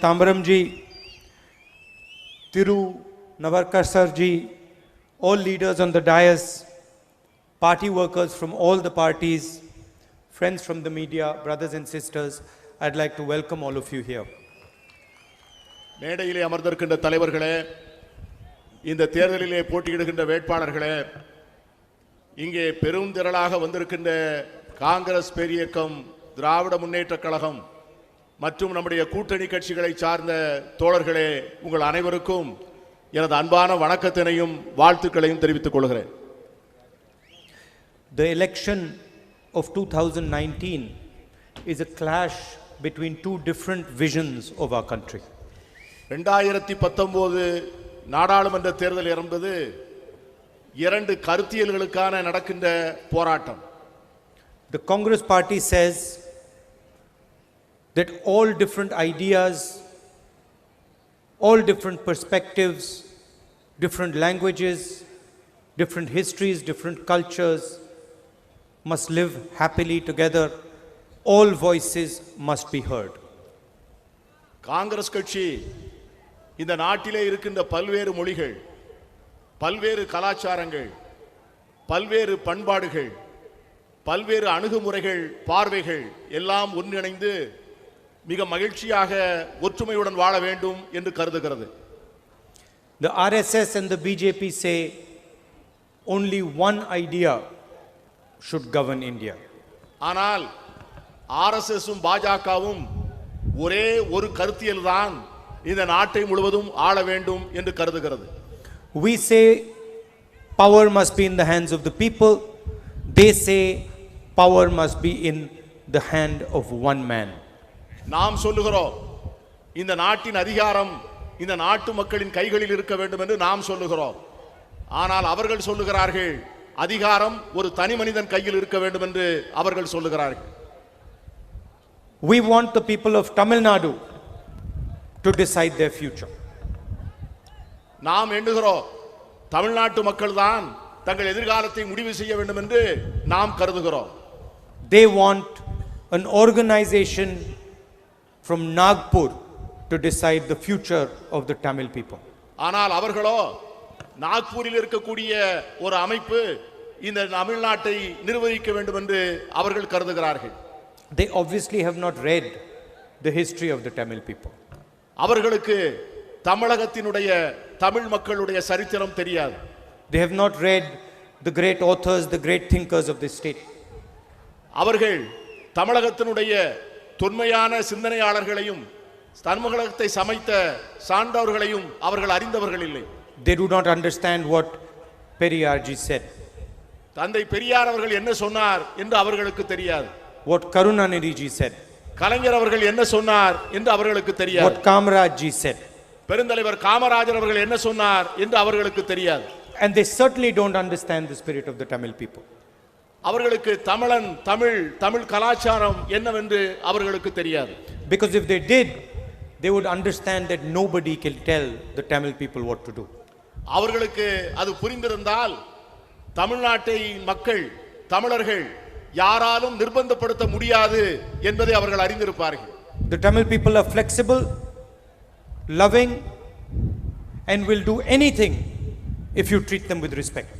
Tambaramji, Thiru Navarkasarji, all leaders on the dais, party workers from all the parties, friends from the media, brothers and sisters, I'd like to welcome all of you here. மேடையிலே அமர்ந்திருக்கின்ற தலைவர்களே இந்த தேர்தலிலே போட்டியிடுகின்ற வேட்பாளர்களே இங்கே பெரும் திரளாக வந்திருக்கின்ற காங்கிரஸ் பேரியக்கம் திராவிட முன்னேற்றக் கழகம் மற்றும் நம்முடைய கூட்டணி கட்சிகளை சார்ந்த தோழர்களே உங்கள் அனைவருக்கும் எனது அன்பான வணக்கத்தினையும் வாழ்த்துக்களையும் தெரிவித்துக் கொள்கிறேன் The election of 2019 is a clash between two different visions of our country. ரெண்டாயிரத்தி பத்தொன்பது நாடாளுமன்ற தேர்தல் என்பது இரண்டு கருத்தியல்களுக்கான நடக்கின்ற போராட்டம் The Congress party says that all different ideas, all different perspectives, different languages, different histories, different cultures must live happily together. All voices must be heard. Congress கட்சி இந்த நாட்டிலே இருக்கின்ற பல்வேறு மொழிகள் பல்வேறு கலாச்சாரங்கள் பல்வேறு பண்பாடுகள் பல்வேறு அணுகுமுறைகள் பார்வைகள் எல்லாம் ஒன்றிணைந்து மிக மகிழ்ச்சியாக ஒற்றுமையுடன் வாழ வேண்டும் என்று கருதுகிறது The RSS and the BJP say only one idea should govern India. ஆனால் ஆர்எஸ்எஸும் பாஜகவும் ஒரே ஒரு கருத்தியல் தான் இந்த நாட்டை முழுவதும் ஆள வேண்டும் என்று கருதுகிறது We say power must be in the hands of the people. They say power must be in the hand of one man. நாம் சொல்லுகிறோம் இந்த நாட்டின் அதிகாரம் இந்த நாட்டு மக்களின் கைகளில் இருக்க வேண்டும் என்று நாம் சொல்லுகிறோம். ஆனால் அவர்கள் சொல்லுகிறார்கள் அதிகாரம் ஒரு தனி மனிதன் கையில் இருக்க வேண்டும் என்று அவர்கள் சொல்லுகிறார்கள். We want the people of Tamil Nadu to decide their future. நாம் எண்ணுகிறோம் தமிழ்நாட்டு மக்கள் தான் தங்கள் எதிர்காலத்தை முடிவு செய்ய வேண்டும் என்று நாம் கருதுகிறோம். They want an organization from Nagpur to decide the future of the Tamil people. ஆனால் அவர்களோ நாக்பூரில் இருக்கக்கூடிய ஒரு அமைப்பு இந்த தமிழ்நாட்டை நிர்வகிக்க வேண்டும் என்று அவர்கள் கருதுகிறார்கள் They obviously have not read the history of the Tamil people. அவர்களுக்கு தமிழகத்தினுடைய தமிழ் மக்களுடைய சரித்திரம் தெரியாது They have not read the great authors, the great thinkers of this state. அவர்கள் தமிழகத்தினுடைய தொன்மையான சிந்தனையாளர்களையும் தமிழகத்தை சமைத்த சான்றவர்களையும் அவர்கள் அறிந்தவர்கள் இல்லை. They do not understand what Periyarji said, தந்தை பெரியார் அவர்கள் என்ன சொன்னார் என்று அவர்களுக்கு தெரியாது. What Karunanidhi said, கலைஞர் அவர்கள் என்ன சொன்னார் என்று அவர்களுக்கு தெரியாது. What Kamarajji said. பெருந்தலைவர் காமராஜர் அவர்கள் என்ன சொன்னார் என்று அவர்களுக்கு தெரியாது. And they certainly don't understand the spirit of the Tamil people. அவர்களுக்கு தமிழன் தமிழ் தமிழ் கலாச்சாரம் என்னவென்று அவர்களுக்கு தெரியாது Because if they did, they would understand that nobody can tell the Tamil people what to do. அவர்களுக்கு அது புரிந்திருந்தால் தமிழ்நாட்டை மக்கள் தமிழர்கள் யாராலும் நிர்பந்தப்படுத்த முடியாது என்பதை அவர்கள் அறிந்திருப்பார்கள் The Tamil people are flexible, loving, and will do anything if you treat them with respect.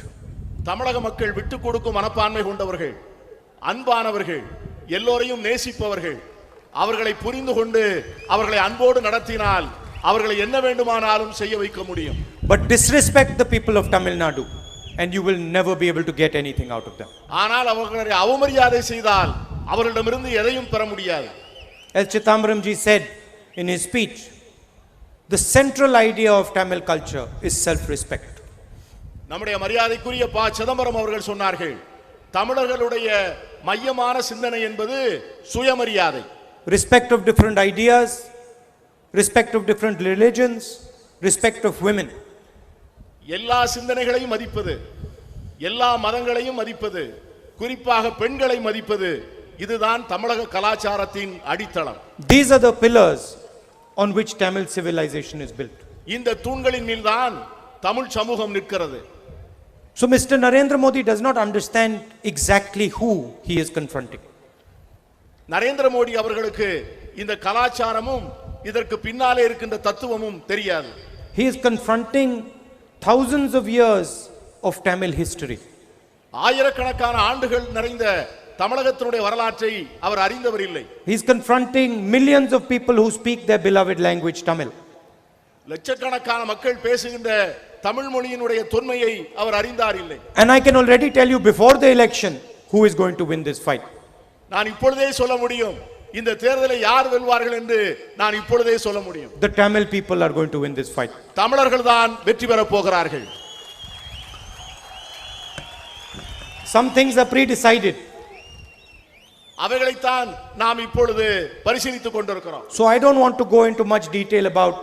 தமிழக மக்கள் விட்டு கொடுக்கும் மனப்பான்மை கொண்டவர்கள் அன்பானவர்கள் எல்லோரையும் நேசிப்பவர்கள் அவர்களை புரிந்து கொண்டு அவர்களை அன்போடு நடத்தினால் அவர்களை என்ன வேண்டுமானாலும் செய்ய வைக்க முடியும் But disrespect the people of Tamil Nadu, and you will never be able to get anything out of them. ஆனால் அவர்களை அவமரியாதை செய்தால் அவர்களிடமிருந்து எதையும் பெற முடியாது As Chithambaramji said in his speech, the central idea of Tamil culture is self respect. நம்முடைய மரியாதைக்குரிய பா சிதம்பரம் அவர்கள் சொன்னார்கள் தமிழர்களுடைய மையமான சிந்தனை என்பது சுயமரியாதை Respect of different ideas, respect of different religions, respect of women. எல்லா சிந்தனைகளையும் மதிப்பது எல்லா மதங்களையும் மதிப்பது குறிப்பாக பெண்களை மதிப்பது இதுதான் தமிழக கலாச்சாரத்தின் அடித்தளம் These are the pillars on which Tamil civilization is built. இந்த தூண்களின் மீதுதான் தமிழ் சமூகம் நிற்கிறது So Mr. Narendra Modi does not understand exactly who he is confronting. Narendra Modi அவர்களுக்கு இந்த கலாச்சாரமும் இதற்கு பின்னாலே இருக்கின்ற தத்துவமும் தெரியாது He is confronting thousands of years of Tamil history. ஆயிரக்கணக்கான ஆண்டுகள் நிறைந்த தமிழகத்தினுடைய வரலாற்றை அவர் அறிந்தவர் இல்லை He is confronting millions of people who speak their beloved language, Tamil. லட்சக்கணக்கான மக்கள் பேசுகின்ற தமிழ் மொழியினுடைய தொன்மையை அவர் அறிந்தார் இல்லை And I can already tell you before the election who is going to win this fight. நான் இப்பொழுதே சொல்ல முடியும் இந்த தேர்தலை யார் வெல்வார்கள் என்று நான் இப்பொழுதே சொல்ல முடியும் The Tamil people are going to win this fight. தமிழர்கள் தான் வெற்றி பெறப் போகிறார்கள் Some things are pre-decided. அவைகளைத்தான் நாம் இப்பொழுது பரிசீலித்துக் கொண்டிருக்கிறோம் So I don't want to go into much detail about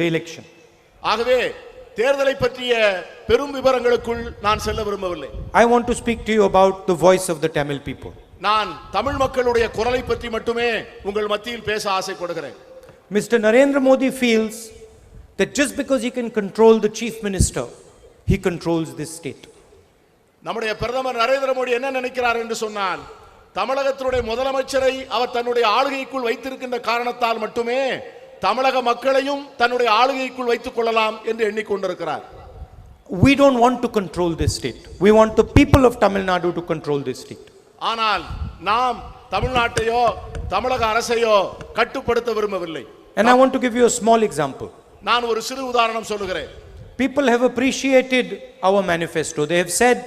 the election. ஆகவே தேர்தலை பற்றிய பெரும் விவரங்களுக்குள் நான் செல்ல விரும்பவில்லை I want to speak to you about the voice of the Tamil people. நான் தமிழ் மக்களுடைய குரலை பற்றி மட்டுமே உங்கள் மத்தியில் பேச ஆசைப்படுகிறேன் Mr. Narendra Modi feels that just because he can control the chief minister, he controls this state. நம்முடைய பிரதமர் நரேந்திர மோடி என்ன நினைக்கிறார் என்று சொன்னால் தமிழகத்தினுடைய முதலமைச்சரை அவர் தன்னுடைய ஆளுகைக்குள் வைத்திருக்கின்ற காரணத்தால் மட்டுமே தமிழக மக்களையும் தன்னுடைய ஆளுகைக்குள் வைத்துக் கொள்ளலாம் என்று எண்ணிக்கொண்டிருக்கிறார் We don't want to control this state. We want the people of Tamil Nadu to control this state. ஆனால் நாம் தமிழ்நாட்டையோ தமிழக அரசையோ கட்டுப்படுத்த விரும்பவில்லை And I want to give you a small example. நான் ஒரு சிறு உதாரணம் சொல்லுகிறேன் People have appreciated our manifesto. They have said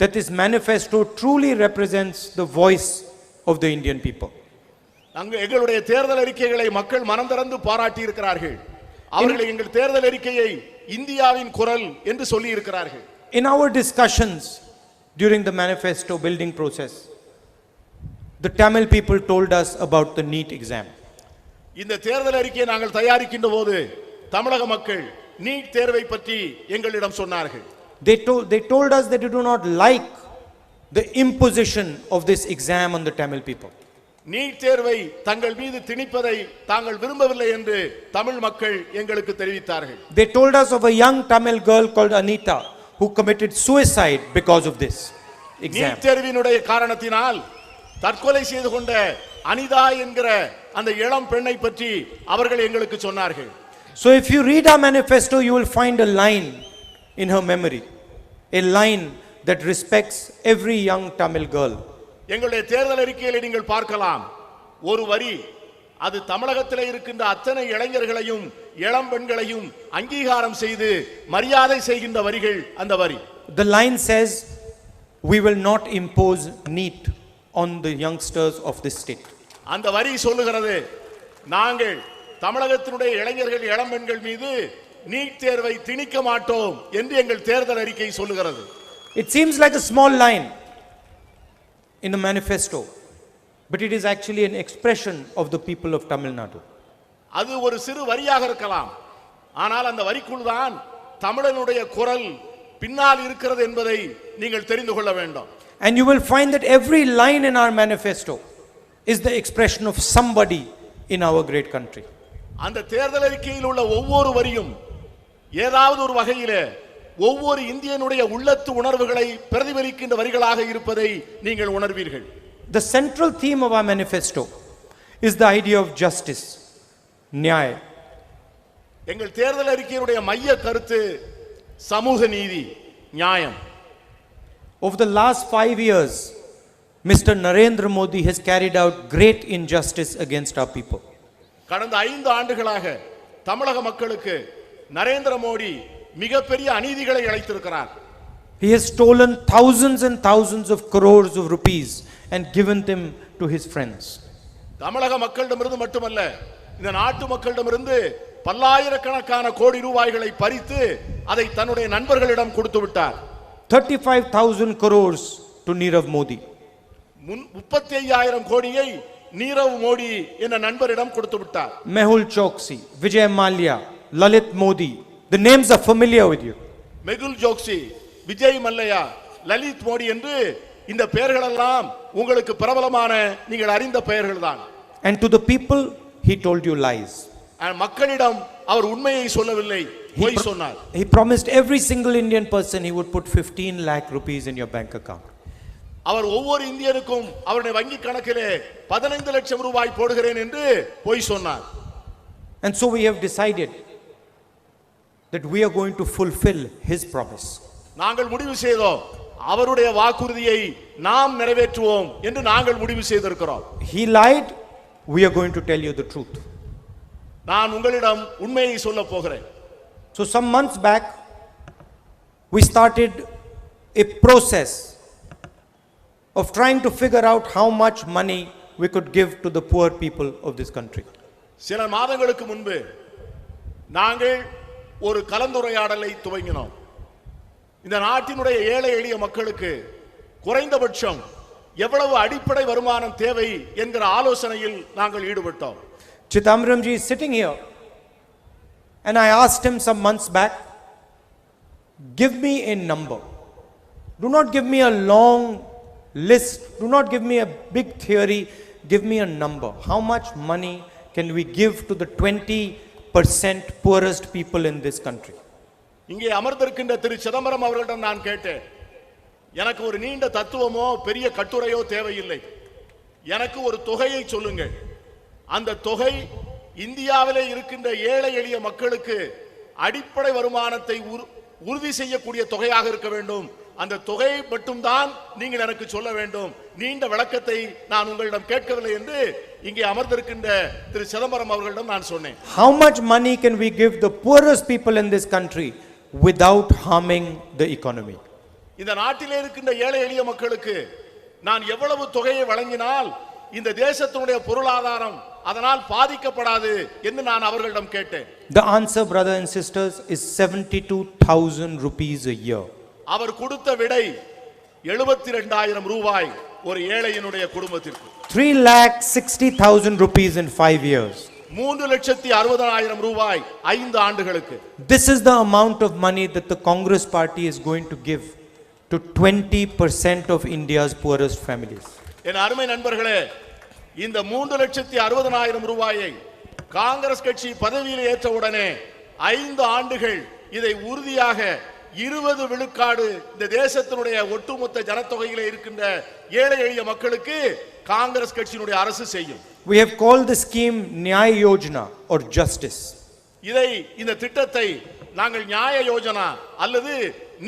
that this manifesto truly represents the voice of the Indian people. அங்கு எங்களுடைய தேர்தல் அறிக்கைகளை மக்கள் மனம் திறந்து பாராட்டி இருக்கிறார்கள் அவர்கள் எங்கள் தேர்தல் அறிக்கையை இந்தியாவின் குரல் என்று சொல்லி இருக்கிறார்கள் In our discussions during the manifesto building process, the Tamil people told us about the NEET exam. இந்த தேர்தல் அறிக்கையை நாங்கள் தயாரிக்கின்ற போது தமிழக மக்கள் நீட் தேர்வை பற்றி எங்களிடம் சொன்னார்கள் They told, they told us that they do not like the imposition of this exam on the Tamil people. NEET தேர்வை தங்கள் மீது திணிப்பதை தாங்கள் விரும்பவில்லை என்று தமிழ் மக்கள் எங்களுக்கு தெரிவித்தார்கள் They told us of a young Tamil girl called Anita who committed suicide because of this exam. NEET தேர்வினுடைய காரணத்தினால் தற்கொலை செய்து கொண்ட அனிதா என்கிற அந்த இளம் பெண்ணை பற்றி அவர்கள் எங்களுக்கு சொன்னார்கள் So if you read our manifesto, you will find a line in her memory, a line that respects every young Tamil girl. எங்களுடைய தேர்தல் அறிக்கையில் நீங்கள் பார்க்கலாம். ஒரு வரி அது தமிழகத்தில் இருக்கின்ற அத்தனை இளைஞர்களையும் இளம் பெண்களையும் அங்கீகாரம் செய்து மரியாதை செய்கின்ற வரிகள் அந்த வரி. The line says, We will not impose NEET on the youngsters of this state. அந்த வரி சொல்லுகிறது நாங்கள் தமிழகத்தினுடைய இளைஞர்கள் இளம் பெண்கள் மீது நீட் தேர்வை திணிக்க மாட்டோம் என்று எங்கள் தேர்தல் அறிக்கை சொல்லுகிறது. It seems like a small line. In the manifesto, but it is actually an expression of the people of Tamil Nadu. அது ஒரு சிறு வரியாக இருக்கலாம் ஆனால் அந்த வரிக்குள் தான் தமிழனுடைய குரல் பின்னால் இருக்கிறது என்பதை நீங்கள் தெரிந்து கொள்ள வேண்டும் And you will find that every line in our manifesto is the expression of somebody in our great country. அந்த தேர்தல் அறிக்கையில் உள்ள ஒவ்வொரு வரியும் ஏதாவது ஒரு வகையிலே ஒவ்வொரு இந்தியனுடைய உள்ளத்து உணர்வுகளை பிரதிபலிக்கின்ற வரிகளாக இருப்பதை நீங்கள் உணர்வீர்கள் The central theme of our manifesto is the idea of justice, nyaya. எங்கள் தேர்தல் அறிக்கையினுடைய மைய கருத்து சமூக நீதி நியாயம் Over the last five years, Mr. Narendra Modi has carried out great injustice against our people. கடந்த ஐந்து ஆண்டுகளாக தமிழக மக்களுக்கு நரேந்திர மோடி மிகப்பெரிய அநீதிகளை இழைத்திருக்கிறார் He has stolen thousands and thousands of crores of rupees and given them to his friends. தமிழக மக்களிடமிருந்து மட்டுமல்ல இந்த நாட்டு மக்களிடமிருந்து பல்லாயிரக்கணக்கான கோடி ரூபாய்களை பறித்து அதை தன்னுடைய நண்பர்களிடம் கொடுத்து விட்டார் 35,000 crores to Nirav Modi. முன் முப்பத்தி ஐயாயிரம் கோடியை நீரவ் மோடி என்ற நண்பரிடம் கொடுத்து விட்டார் Mehul Choksi, Vijay Malia, Lalit Modi. The names are familiar with you. Mehul ஜோக்சி Vijay Mallya Lalit Modi என்று இந்த பெயர்களெல்லாம் உங்களுக்கு பிரபலமான நீங்கள் அறிந்த பெயர்கள் தான் And to the people, he told you lies. மக்களிடம் அவர் உண்மையை சொல்லவில்லை He, பொய் pro- சொன்னார் he promised every single Indian person he would put 15 lakh rupees in your bank account. அவர் ஒவ்வொரு இந்தியனுக்கும் அவருடைய வங்கி கணக்கிலே பதினைந்து லட்சம் ரூபாய் போடுகிறேன் என்று பொய் சொன்னார் And so we have decided that we are going to fulfill his promise. நாங்கள் முடிவு செய்தோம் அவருடைய வாக்குறுதியை நாம் நிறைவேற்றுவோம் என்று நாங்கள் முடிவு செய்திருக்கிறோம் He lied, we are going to tell you the truth. நான் உங்களிடம் உண்மையை சொல்ல போகிறேன் So, some months back, we started a process of trying to figure out how much money we could give to the poor people of this country. சில மாதங்களுக்கு முன்பு நாங்கள் ஒரு கலந்துரையாடலை துவங்கினோம் இந்த நாட்டினுடைய ஏழை எளிய மக்களுக்கு குறைந்தபட்சம் எவ்வளவு அடிப்படை வருமானம் தேவை என்கிற ஆலோசனையில் நாங்கள் ஈடுபட்டோம் Chithambaramji is sitting here, and I asked him some months back, give me a number. Do not give me a long list, do not give me a big theory, give me a number. How much money can we give to the 20% poorest people in this country? இங்கே அமர்ந்திருக்கின்ற திரு சிதம்பரம் அவர்களிடம் நான் கேட்டேன். எனக்கு ஒரு நீண்ட தத்துவமோ பெரிய கட்டுரையோ தேவையில்லை. எனக்கு ஒரு தொகையை சொல்லுங்கள். அந்த தொகை இந்தியாவிலே இருக்கின்ற ஏழை எளிய மக்களுக்கு அடிப்படை வருமானத்தை உறுதி செய்யக்கூடிய தொகையாக இருக்க வேண்டும். அந்த தொகையை மட்டும்தான் நீங்கள் எனக்கு சொல்ல வேண்டும். நீண்ட விளக்கத்தை நான் உங்களிடம் கேட்கவில்லை என்று இங்கே அமர்ந்திருக்கின்ற திரு சிதம்பரம் அவர்களிடம் நான் சொன்னேன் How much money can we give the poorest people in this country without harming the economy? இந்த நாட்டிலே இருக்கின்ற ஏழை எளிய மக்களுக்கு நான் எவ்வளவு தொகையை வழங்கினால் இந்த தேசத்தினுடைய பொருளாதாரம் அதனால் பாதிக்கப்படாது என்று நான் அவர்களிடம் கேட்டேன் The answer, brothers and sisters, is 72,000 rupees a year. அவர் கொடுத்த விடை எழுபத்தி ரெண்டாயிரம் ரூபாய் ஒரு ஏழையினுடைய குடும்பத்திற்கு 3 lakh 60,000 rupees in 5 years. மூன்று லட்சத்தி அறுபதாயிரம் ரூபாய் ஐந்து ஆண்டுகளுக்கு This is the amount of money that the Congress party is going to give to 20% of India's poorest families. என் அருமை நண்பர்களே இந்த மூன்று லட்சத்தி அறுபதனாயிரம் ரூபாயை காங்கிரஸ் கட்சி பதவியில் ஏற்ற உடனே ஐந்து ஆண்டுகள் இதை உறுதியாக இருபது விழுக்காடு இந்த தேசத்தினுடைய ஒட்டுமொத்த ஜனத்தொகையிலே இருக்கின்ற ஏழை எளிய மக்களுக்கு காங்கிரஸ் கட்சியினுடைய அரசு செய்யும் We have called the scheme Nyay Yojana or justice. இதை இந்த திட்டத்தை நாங்கள் நியாய யோஜனா அல்லது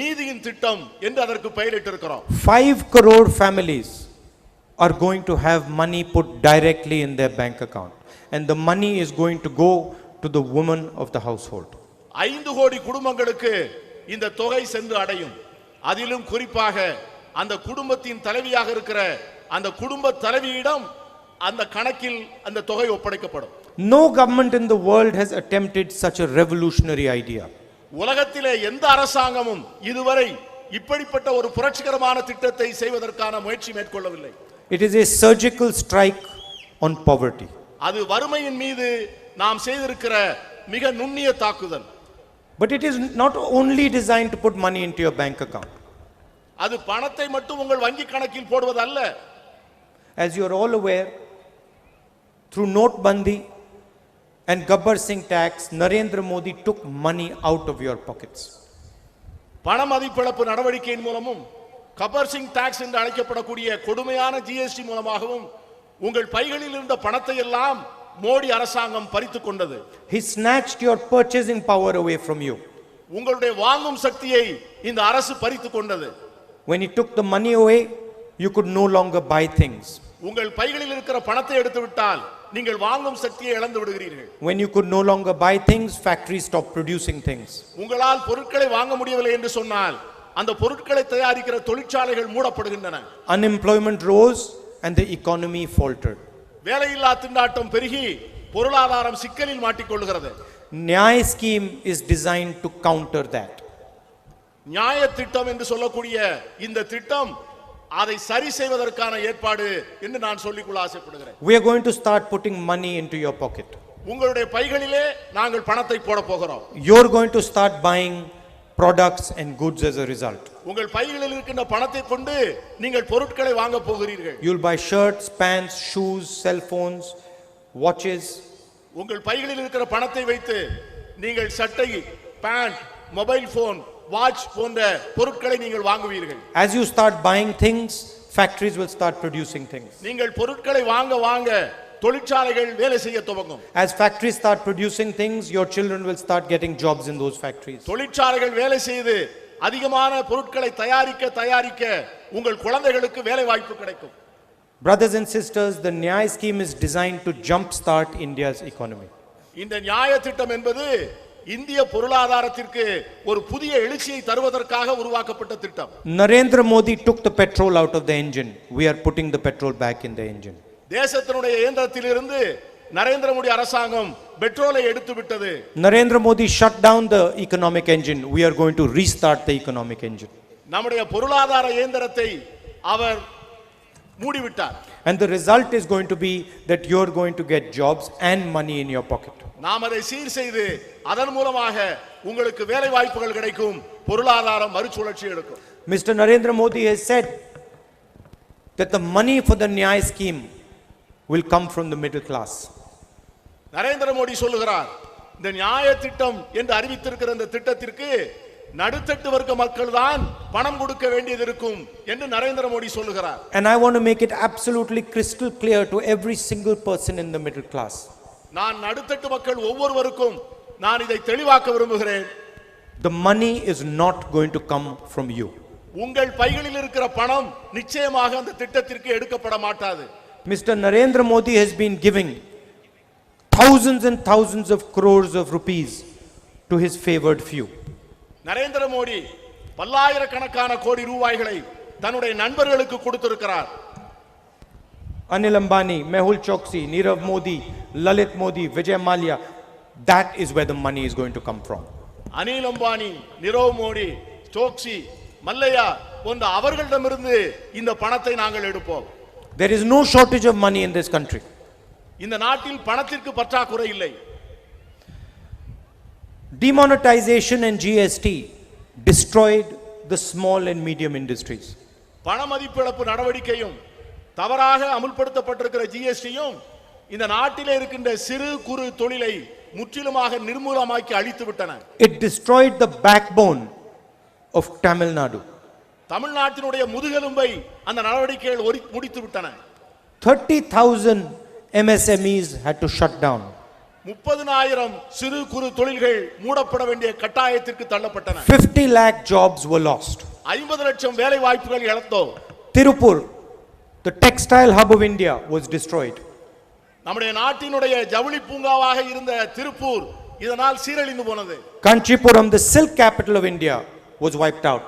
நீதியின் திட்டம் என்று அதற்கு பெயரிட்டிருக்கிறோம் 5 crore families are going to have money put directly in their bank account. And the money is going to go to the woman of the household. ஐந்து கோடி குடும்பங்களுக்கு இந்த தொகை சென்று அடையும் அதிலும் குறிப்பாக அந்த குடும்பத்தின் தலைவியாக இருக்கிற அந்த குடும்ப தலைவியிடம் அந்த கணக்கில் அந்த தொகை ஒப்படைக்கப்படும் No government in the world has attempted such a revolutionary idea. உலகத்திலே எந்த அரசாங்கமும் இதுவரை இப்படிப்பட்ட ஒரு புரட்சிகரமான திட்டத்தை செய்வதற்கான முயற்சி மேற்கொள்ளவில்லை It is a surgical strike on poverty. அது வறுமையின் மீது நாம் செய்திருக்கிற மிக நுண்ணிய தாக்குதல் But it is not only designed to put money into your bank account. அது பணத்தை மட்டும் உங்கள் வங்கி கணக்கில் போடுவதல்ல As you are all aware, through note bandi and Gabbar Singh tax, Narendra Modi took money out of your pockets. பண மதிப்பிழப்பு நடவடிக்கையின் மூலமும் கபர் சிங் டாக்ஸ் என்று அழைக்கப்படக்கூடிய கொடுமையான ஜிஎஸ்டி மூலமாகவும் உங்கள் பைகளில் இருந்த பணத்தை எல்லாம் மோடி அரசாங்கம் பறித்துக் கொண்டது He snatched your purchasing power away from you. உங்களுடைய வாங்கும் சக்தியை இந்த அரசு பறித்துக் கொண்டது When he took the money away, you could no longer buy things. உங்கள் பைகளில் இருக்கிற பணத்தை எடுத்து விட்டால் நீங்கள் வாங்கும் சக்தியை இழந்து விடுகிறீர்கள் When you could no longer buy things, factories stopped producing things. உங்களால் பொருட்களை வாங்க முடியவில்லை என்று சொன்னால் அந்த பொருட்களை தயாரிக்கிற தொழிற்சாலைகள் மூடப்படுகின்றன Unemployment rose and the economy faltered. வேலையில்லா திண்டாட்டம் பெருகி பொருளாதாரம் சிக்கலில் மாட்டிக்கொள்கிறது Nyay scheme is designed to counter that. நியாய திட்டம் என்று சொல்லக்கூடிய இந்த திட்டம் அதை சரி செய்வதற்கான ஏற்பாடு என்று நான் சொல்லிக்கொள்ள ஆசைப்படுகிறேன் We are going to start putting money into your pocket. உங்களுடைய பைகளிலே நாங்கள் பணத்தை போட போகிறோம் You're going to start buying products and goods as a result. உங்கள் பைகளில் இருக்கின்ற பணத்தை கொண்டு நீங்கள் பொருட்களை வாங்க போகிறீர்கள் You'll buy shirts, pants, shoes, cell phones, watches. உங்கள் பைகளில் இருக்கிற பணத்தை வைத்து நீங்கள் சட்டை பேண்ட் மொபைல் போன் வாட்ச் போன்ற பொருட்களை நீங்கள் வாங்குவீர்கள் As you start buying things, factories will start producing things. நீங்கள் பொருட்களை வாங்க வாங்க தொழிற்சாலைகள் வேலை செய்ய துவங்கும் As factories start producing things, your children will start getting jobs in those factories. தொழிற்சாலைகள் வேலை செய்து அதிகமான பொருட்களை தயாரிக்க தயாரிக்க உங்கள் குழந்தைகளுக்கு வேலை வாய்ப்பு கிடைக்கும் Brothers and sisters, the Nyay scheme is designed to jumpstart India's economy. இந்த நியாய திட்டம் என்பது இந்திய பொருளாதாரத்திற்கு ஒரு புதிய எழுச்சியை தருவதற்காக உருவாக்கப்பட்ட திட்டம் Narendra Modi took the petrol out of the engine. We are putting the petrol back in the engine. தேசத்தினுடைய இயந்திரத்திலிருந்து நரேந்திர மோடி அரசாங்கம் பெட்ரோலை எடுத்து விட்டது Narendra Modi shut down the economic engine. We are going to restart the economic engine. நம்முடைய பொருளாதார இயந்திரத்தை அவர் மூடிவிட்டார் And the result is going to be that you're going to get jobs and money in your pocket. நாம் அதை சீர் செய்து அதன் மூலமாக உங்களுக்கு வேலை வாய்ப்புகள் கிடைக்கும் பொருளாதாரம் மறுசுழற்சி எடுக்கும் Mr. Narendra Modi has said that the money for the Nyay scheme will come from the middle class. Narendra Modi சொல்லுகிறார் இந்த நியாய திட்டம் என்று அறிவித்திருக்கிற இந்த திட்டத்திற்கு நடுத்தட்டு வர்க்க மக்கள் தான் பணம் கொடுக்க வேண்டியது இருக்கும் என்று நரேந்திர மோடி சொல்லுகிறார் And I want to make it absolutely crystal clear to every single person in the middle class. நான் நடுத்தட்டு மக்கள் ஒவ்வொருவருக்கும் நான் இதை தெளிவாக்க விரும்புகிறேன் The money is not going to come from you. உங்கள் பைகளில் இருக்கிற பணம் நிச்சயமாக அந்த திட்டத்திற்கு எடுக்கப்பட மாட்டாது Mr. Narendra Modi has been giving thousands and thousands of crores of rupees to his favored few. Narendra Modi பல்லாயிரக்கணக்கான கோடி ரூபாய்களை தன்னுடைய நண்பர்களுக்கு கொடுத்திருக்கிறார் Anil Ambani, Mehul Choksi, Nirav Modi, Lalit Modi, Vijay Malia, that is where the money is going to come from. Anil Ambani Nirav Modi ஸ்டோக்சி Mallya போன்ற அவர்களிடமிருந்து இந்த பணத்தை நாங்கள் எடுப்போம் There is no shortage of money in this country. இந்த நாட்டில் பணத்திற்கு பற்றாக்குறை இல்லை Demonetization and GST destroyed the small and medium industries. பண மதிப்பிழப்பு நடவடிக்கையும் தவறாக அமுல்படுத்தப்பட்டிருக்கிற ஜிஎஸ்டியும் இந்த நாட்டிலே இருக்கின்ற சிறு குறு தொழிலை முற்றிலுமாக நிர்மூலமாக்கி அழித்து விட்டன It destroyed the backbone of Tamil Nadu. தமிழ்நாட்டினுடைய முதுகெலும்பை அந்த நடவடிக்கைகள் முடித்து விட்டன 30,000 MSMEs had to shut down. முப்பதினாயிரம் சிறு குறு தொழில்கள் மூடப்பட வேண்டிய கட்டாயத்திற்கு தள்ளப்பட்டன 50 lakh jobs were lost. ஐம்பது லட்சம் வேலை வாய்ப்புகள் இழந்தோம் Tirupur, the textile hub of India, was destroyed. நம்முடைய நாட்டினுடைய ஜவுளி பூங்காவாக இருந்த திருப்பூர் இதனால் சீரழிந்து போனது Kanchipuram, the silk capital of India, was wiped out.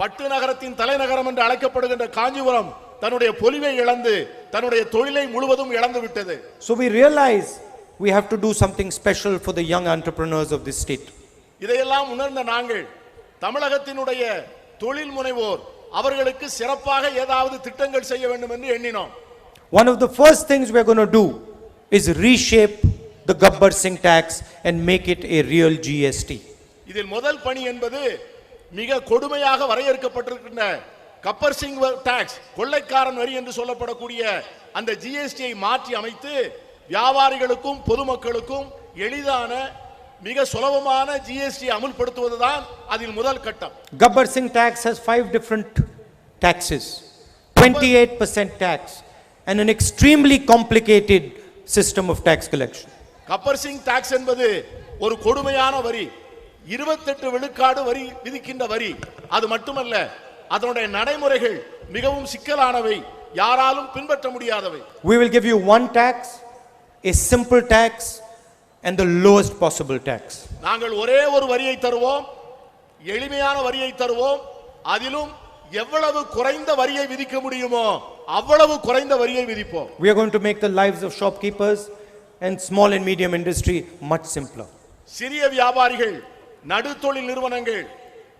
பட்டு நகரத்தின் தலைநகரம் என்று அழைக்கப்படுகின்ற காஞ்சிபுரம் தன்னுடைய பொலிவை இழந்து தன்னுடைய தொழிலை முழுவதும் இழந்து விட்டது So we realize we have to do something special for the young entrepreneurs of this state. இதையெல்லாம் உணர்ந்த நாங்கள் தமிழகத்தினுடைய தொழில் முனைவோர் அவர்களுக்கு சிறப்பாக ஏதாவது திட்டங்கள் செய்ய வேண்டும் என்று எண்ணினோம் One of the first things we're going to do is reshape the Gabbar Singh tax and make it a real GST. இதில் முதல் பணி என்பது மிக கொடுமையாக வரையறுக்கப்பட்டிருக்கின்ற கப்பர் சிங் டாக்ஸ் கொள்ளைக்காரன் வரி என்று சொல்லப்படக்கூடிய அந்த ஜிஎஸ்டியை மாற்றி அமைத்து வியாபாரிகளுக்கும் பொதுமக்களுக்கும் எளிதான மிக சுலபமான ஜிஎஸ்டி அமுல்படுத்துவதுதான் அதில் முதல் கட்டம். Gabbar Singh tax has five different taxes, 28% tax, and an extremely complicated system of tax collection. Gabbar Singh tax என்பது ஒரு கொடுமையான வரி. இருபத்தெட்டு விழுக்காடு வரி விதிக்கின்ற வரி. அது மட்டுமல்ல அதனுடைய நடைமுறைகள் மிகவும் சிக்கலானவை. யாராலும் பின்பற்ற முடியாதவை. We will give you one tax, a simple tax, and the lowest possible tax. நாங்கள் ஒரே ஒரு வரியை தருவோம் எளிமையான வரியை தருவோம். அதிலும் எவ்வளவு குறைந்த வரியை விதிக்க முடியுமோ அவ்வளவு குறைந்த வரியை விதிப்போம். We are going to make the lives of shopkeepers and small and medium industry much simpler. சிறிய வியாபாரிகள் நடுத்தொழில் நிறுவனங்கள்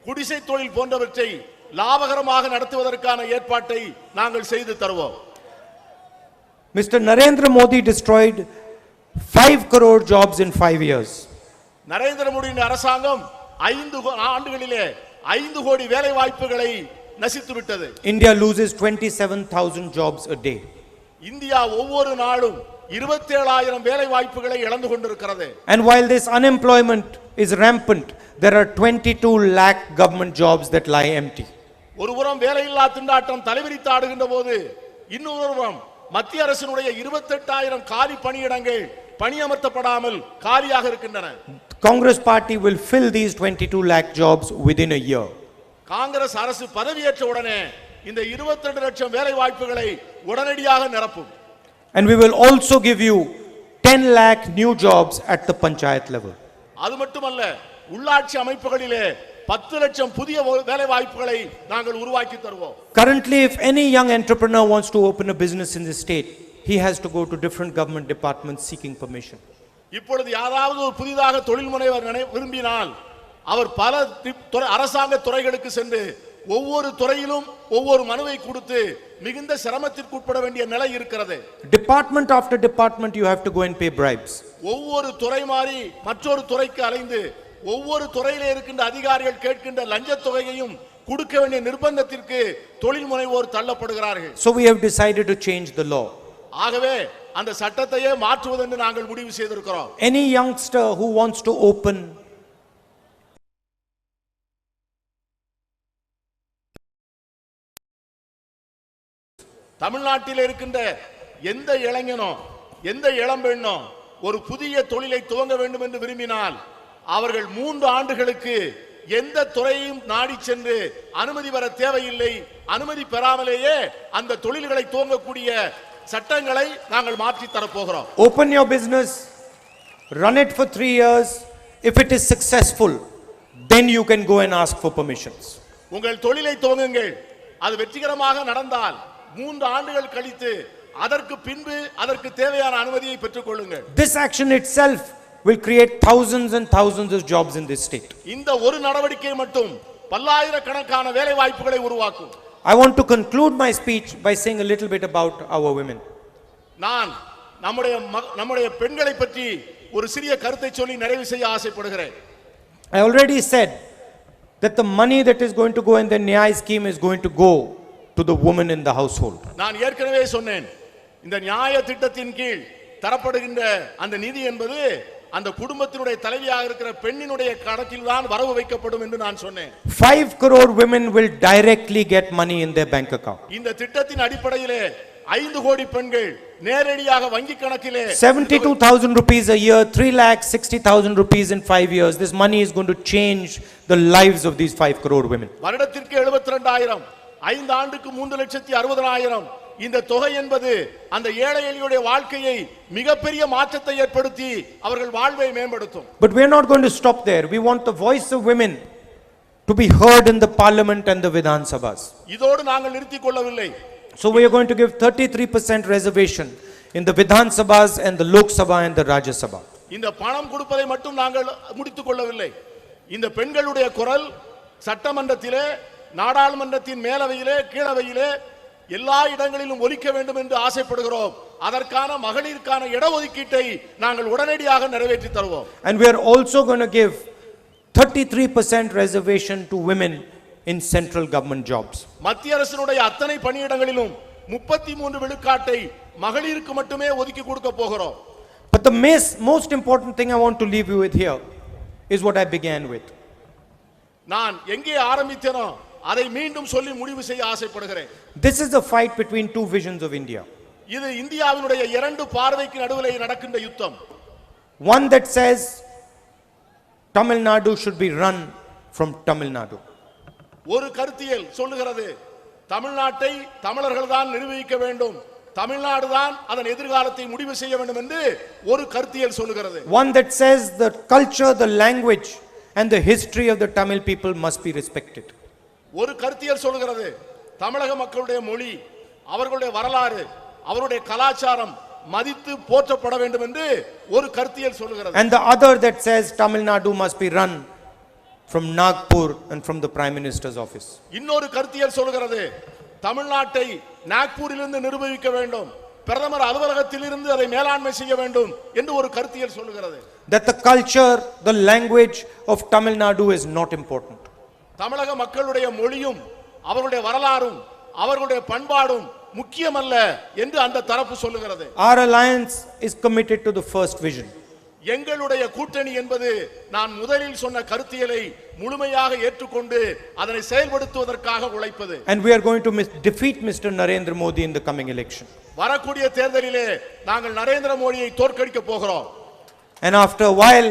குடிசை தொழில் போன்றவற்றை லாபகரமாக நடத்துவதற்கான ஏற்பாட்டை நாங்கள் செய்து தருவோம் Mr. Narendra Modi destroyed 5 crore jobs in 5 years. Narendra மோடியின் அரசாங்கம் ஐந்து ஆண்டுகளிலே ஐந்து கோடி வேலை வாய்ப்புகளை நசித்து விட்டது India loses 27,000 jobs a day. India ஒவ்வொரு நாளும் இருபத்தேழாயிரம் வேலை வாய்ப்புகளை இழந்து கொண்டிருக்கிறது And while this unemployment is rampant, there are 22 lakh government jobs that lie empty. ஒரு புறம் வேலையில்லா திண்டாட்டம் தலைவிரித்து ஆடுகின்ற போது இன்னொரு புறம் மத்திய அரசினுடைய இருபத்தெட்டாயிரம் காலி பணியிடங்கள் பணியமர்த்தப்படாமல் காலியாக இருக்கின்றன Congress party will fill these 22 lakh jobs within a year. Congress அரசு பதவியேற்ற உடனே இந்த 22 லட்சம் வேலை வாய்ப்புகளை உடனடியாக நிரப்பும் And we will also give you 10 lakh new jobs at the panchayat level. அது மட்டுமல்ல உள்ளாட்சி அமைப்புகளிலே பத்து லட்சம் புதிய வேலை வாய்ப்புகளை நாங்கள் உருவாக்கி தருவோம் Currently, if any young entrepreneur wants to open a business in the state, he has to go to different government departments seeking permission. இப்பொழுது யாராவது ஒரு புதிதாக தொழில் முனைவர் விரும்பினால் அவர் பல தி- அரசாங்க துறைகளுக்கு சென்று ஒவ்வொரு துறையிலும் ஒவ்வொரு மனுவை கொடுத்து மிகுந்த சிரமத்திற்கு உட்பட வேண்டிய நிலை இருக்கிறது Department after department, you have to go and pay bribes. ஒவ்வொரு துறை மாறி மற்றொரு துறைக்கு அலைந்து ஒவ்வொரு துறையிலே இருக்கின்ற அதிகாரிகள் கேட்கின்ற லஞ்சத் தொகையையும் கொடுக்க வேண்டிய நிர்பந்தத்திற்கு தொழில் முனைவோர் தள்ளப்படுகிறார்கள் So we have decided to change the law. ஆகவே அந்த சட்டத்தையே மாற்றுவதென்று நாங்கள் முடிவு செய்திருக்கிறோம் Any youngster who wants to open தமிழ்நாட்டில் இருக்கின்ற எந்த இளைஞனோ எந்த இளம்பெண்ணோ ஒரு புதிய தொழிலை துவங்க வேண்டும் என்று விரும்பினால் அவர்கள் மூன்று ஆண்டுகளுக்கு எந்த துறையையும் நாடி சென்று அனுமதி பெற தேவையில்லை அனுமதி பெறாமலேயே அந்த தொழில்களை துவங்கக்கூடிய சட்டங்களை நாங்கள் மாற்றி தரப்போகிறோம் Open your business, run it for three years. If it is successful, then you can go and ask for permissions. உங்கள் தொழிலை துவங்குங்கள் அது வெற்றிகரமாக நடந்தால் மூன்று ஆண்டுகள் கழித்து அதற்கு பின்பு அதற்கு தேவையான அனுமதியை பெற்றுக் கொள்ளுங்கள் This action itself will create thousands and thousands of jobs in this state. இந்த ஒரு நடவடிக்கை மட்டும் பல்லாயிரக்கணக்கான வேலை வாய்ப்புகளை உருவாக்கும் I want to conclude my speech by saying a little bit about our women. நான் நம்முடைய நம்முடைய பெண்களை பற்றி ஒரு சிறிய கருத்தை சொல்லி நிறைவு செய்ய ஆசைப்படுகிறேன் I already said that the money that is going to go in the Nyay scheme is going to go to the woman in the household. நான் ஏற்கனவே சொன்னேன் இந்த நியாய திட்டத்தின் கீழ் தரப்படுகின்ற அந்த நிதி என்பது அந்த குடும்பத்தினுடைய தலைவியாக இருக்கிற பெண்ணினுடைய கணக்கில் தான் வரவு வைக்கப்படும் என்று நான் சொன்னேன் crore women will directly get money in their bank account. இந்த திட்டத்தின் அடிப்படையிலே ஐந்து கோடி பெண்கள் நேரடியாக வங்கி கணக்கிலே 72,000 rupees a year, 3 lakh 60,000 rupees in five years. This money is going to change the lives of these 5 crore women. வருடத்திற்கு எழுபத்தி ரெண்டாயிரம் ஐந்து ஆண்டுக்கு மூன்று லட்சத்தி அறுபதனாயிரம் இந்த தொகை என்பது அந்த ஏழை எளியுடைய வாழ்க்கையை மிகப்பெரிய மாற்றத்தை ஏற்படுத்தி அவர்கள் வாழ்வை மேம்படுத்தும் But we are not going to stop there. We want the voice of women to be heard in the parliament and the Vidhan Sabhas. இதோடு நாங்கள் நிறுத்திக் கொள்ளவில்லை So we are going to give 33% reservation in the Vidhan Sabhas and the Lok Sabha and the Rajya Sabha. இந்த பணம் கொடுப்பதை மட்டும் நாங்கள் முடித்துக் கொள்ளவில்லை இந்த பெண்களுடைய குரல் சட்டமன்றத்திலே நாடாளுமன்றத்தின் மேலவையிலே கீழவையிலே எல்லா இடங்களிலும் ஒலிக்க வேண்டும் என்று ஆசைப்படுகிறோம் அதற்கான மகளிருக்கான இடஒதுக்கீட்டை நாங்கள் உடனடியாக நிறைவேற்றி தருவோம் And we are also going to give 33% reservation to women in central government jobs. மத்திய அரசினுடைய அத்தனை பணியிடங்களிலும் முப்பத்தி மூன்று விழுக்காட்டை மகளிருக்கு மட்டுமே ஒதுக்கி கொடுக்க போகிறோம் But the most important thing I want to leave you with here is what I began with. நான் எங்கே ஆரம்பித்தேனோ அதை மீண்டும் சொல்லி முடிவு செய்ய ஆசைப்படுகிறேன் This is a fight between two visions of India. இது இந்தியாவினுடைய இரண்டு பார்வைக்கு நடுவிலே நடக்கின்ற யுத்தம் One that says Tamil Nadu should be run from Tamil Nadu. ஒரு கருத்தியல் சொல்லுகிறது தமிழ்நாட்டை தமிழர்கள் தான் நிர்வகிக்க வேண்டும் தமிழ்நாடு தான் அதன் எதிர்காலத்தை முடிவு செய்ய வேண்டும் என்று ஒரு கருத்தியல் சொல்லுகிறது One that says the culture, the language, and the history of the Tamil people must be respected. ஒரு கருத்தியல் சொல்லுகிறது தமிழக மக்களுடைய மொழி அவர்களுடைய வரலாறு அவருடைய கலாச்சாரம் மதித்து போற்றப்பட வேண்டும் என்று ஒரு கருத்தியல் சொல்லுகிறது And the other that says Tamil Nadu must be run from Nagpur and from the Prime Minister's office. இன்னொரு கருத்தியல் சொல்லுகிறது தமிழ்நாட்டை நாக்பூரிலிருந்து நிர்வகிக்க வேண்டும். பிரதமர் அலுவலகத்திலிருந்து அதை மேலாண்மை செய்ய வேண்டும் என்று ஒரு கருத்தியல் சொல்லுகிறது That the culture, the language of Tamil Nadu is not important. தமிழக மக்களுடைய மொழியும் அவர்களுடைய வரலாறும் அவர்களுடைய பண்பாடும் முக்கியமல்ல என்று அந்த தரப்பு சொல்லுகிறது Our alliance is committed to the first vision. எங்களுடைய கூட்டணி என்பது நான் முதலில் சொன்ன கருத்தியலை முழுமையாக ஏற்றுக்கொண்டு அதனை செயல்படுத்துவதற்காக உழைப்பது And we are going to mis- defeat Mr. Narendra Modi in the coming election. வரக்கூடிய தேர்தலிலே நாங்கள் நரேந்திர மோடியை தோற்கடிக்க போகிறோம் And after a while,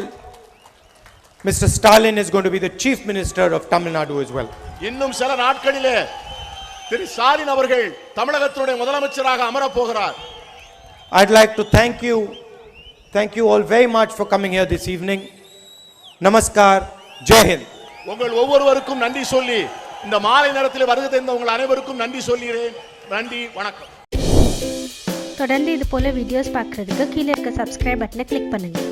Mr. Stalin is going to be the chief minister of Tamil Nadu as well. இன்னும் சில நாட்களிலே திரு ஸ்டாலின் அவர்கள் தமிழகத்தினுடைய முதலமைச்சராக அமரப் போகிறார் I'd like to thank you, thank you all very much for coming here this evening. Namaskar, Jai Hind. உங்கள் ஒவ்வொருவருக்கும் நன்றி சொல்லி இந்த மாலை நேரத்தில் வருகை தந்த உங்கள் அனைவருக்கும் நன்றி சொல்கிறேன் நன்றி வணக்கம் தொடர்ந்து இது போல வீடியோஸ் பார்க்குறதுக்கு கீழே இருக்க சப்ஸ்கிரைப் பட்டனை கிளிக் பண்ணுங்கள்